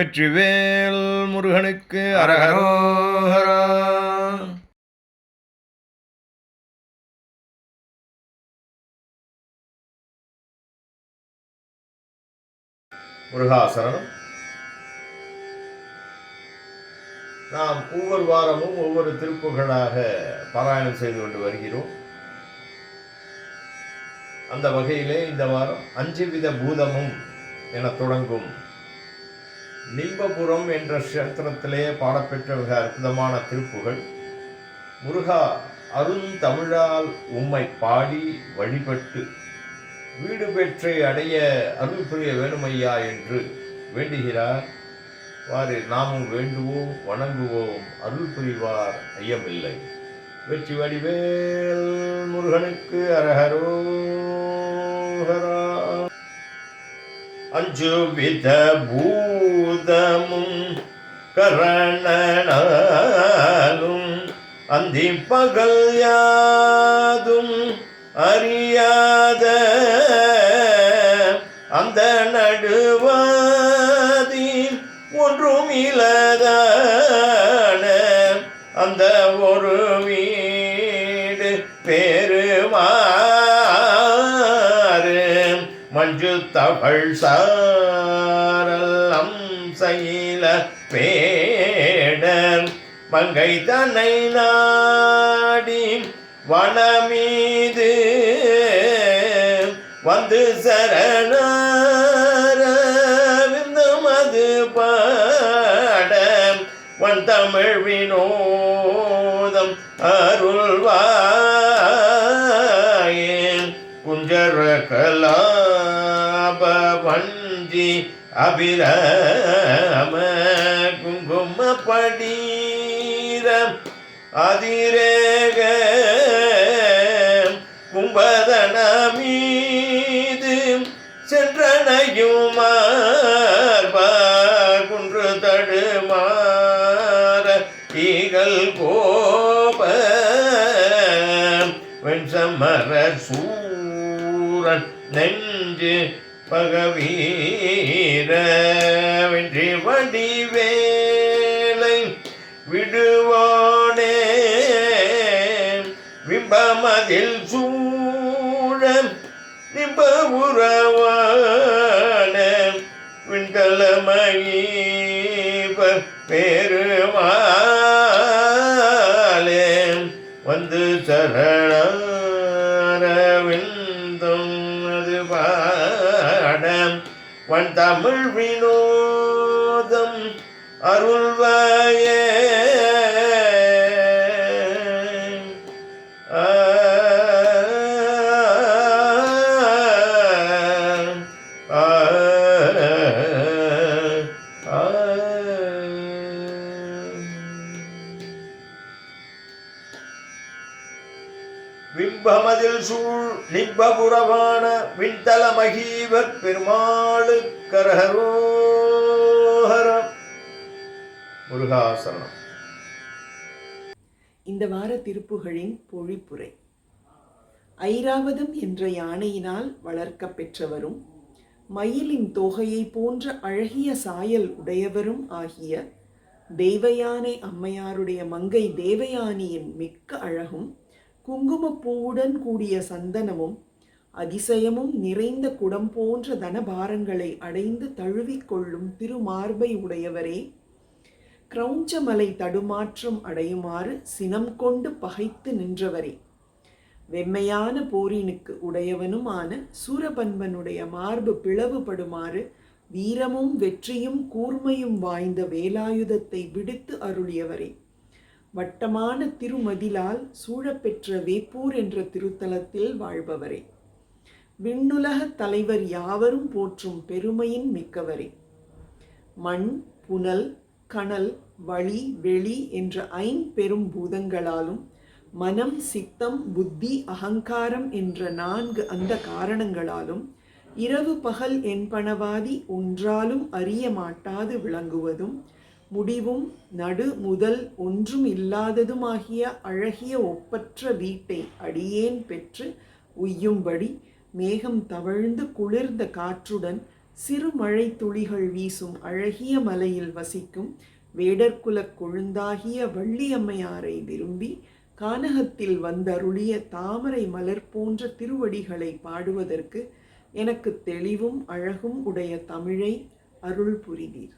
வெற்றிவேல் முருகனுக்கு அரகரோஹரா. முருகாசரணம் நாம் ஒவ்வொரு வாரமும் ஒவ்வொரு திருப்புகளாக பாராயணம் செய்து கொண்டு வருகிறோம். அந்த வகையிலே இந்த வாரம் அஞ்சு வித பூதமும் என தொடங்கும் நிம்பபுரம் என்ற கஷேத்திரத்திலே பாடப்பெற்ற மிக அற்புதமான திருப்புகள். முருகா அருந்தமிழால் உம்மை பாடி வழிபட்டு வீடு பெற்றை அடைய அருள் புரிய வேணுமையா என்று வேண்டுகிறார். வாரு நாமும் வேண்டுவோம் வணங்குவோம் அருள் புரிவார் ஐயமில்லை. வெற்றி வடிவேல் முருகனுக்கு அரஹரோஹரா. அஞ்சு வித பூதமும் கரணனாலும் அந்தி பகல் யாதும் அறியாத அந்த நடுவாதி ஒன்றும் இலதான அந்த ஒரு வீடு பெருமாறு மஞ்சு தவள் சாரல் சைல பேடன் மங்கை தன்னை நாடி வனமீது வந்து சரணாரவிந்தம் அது பாட வன் தமிழ் வினோதம் அருள்வாயேன். குஞ்சர கலாபவன் வஞ்சி அபிராம குங்கும படீரம் அதிரேக கும்பதன மீது சென்றனையும் குன்று தடுமாற ஈகல் கோப வெண்சமர சூரன் நெஞ்சு பகவீர வென்றி வடிவேலை விடுவானே. விம்பமதில் சூழ நிம்ப உறவான விண்கலமயீப பெருமாளே. வந்து சரணவிந்தம் அது பாட வன் தமிழ் வினோதம் அருள்வாயே. விம்பமதில் சூழ் நிம்பபுரவான விண்தல மகீவர் பெருமாளு முருகாசனம் இந்த வார திருப்புகளின் பொழிப்புரை. ஐராவதம் என்ற யானையினால் வளர்க்க பெற்றவரும் மயிலின் தோகையை போன்ற அழகிய சாயல் உடையவரும் ஆகிய தெய்வயானை அம்மையாருடைய மங்கை தேவயானியின் மிக்க அழகும் குங்குமப்பூவுடன் கூடிய சந்தனமும் அதிசயமும் நிறைந்த குடம் போன்ற தனபாரங்களை அடைந்து தழுவிக்கொள்ளும் திருமார்பை உடையவரே. கிரௌஞ்சமலை தடுமாற்றம் அடையுமாறு சினம் கொண்டு பகைத்து நின்றவரே. வெம்மையான போரினுக்கு உடையவனுமான சூரபன்மனுடைய மார்பு பிளவுபடுமாறு வீரமும் வெற்றியும் கூர்மையும் வாய்ந்த வேலாயுதத்தை விடுத்து அருளியவரே. வட்டமான திருமதிலால் சூழப்பெற்ற வேப்பூர் என்ற திருத்தலத்தில் வாழ்பவரே. விண்ணுலக தலைவர் யாவரும் போற்றும் பெருமையின் மிக்கவரே. மண் புனல் கனல் வழி வெளி என்ற ஐம்பெரும் பூதங்களாலும் மனம் சித்தம் புத்தி அகங்காரம் என்ற நான்கு அந்த காரணங்களாலும் இரவு பகல் என்பனவாதி ஒன்றாலும் அறிய மாட்டாது விளங்குவதும் முடிவும் நடு முதல் ஒன்றும் இல்லாததுமாகிய அழகிய ஒப்பற்ற வீட்டை அடியேன் பெற்று உய்யும்படி மேகம் தவழ்ந்து குளிர்ந்த காற்றுடன் சிறு மழை துளிகள் வீசும் அழகிய மலையில் வசிக்கும் வேடர்குலக் கொழுந்தாகிய வள்ளியம்மையாரை விரும்பி கானகத்தில் வந்தருளிய தாமரை மலர் போன்ற திருவடிகளை பாடுவதற்கு எனக்கு தெளிவும் அழகும் உடைய தமிழை அருள் புரிவீர்.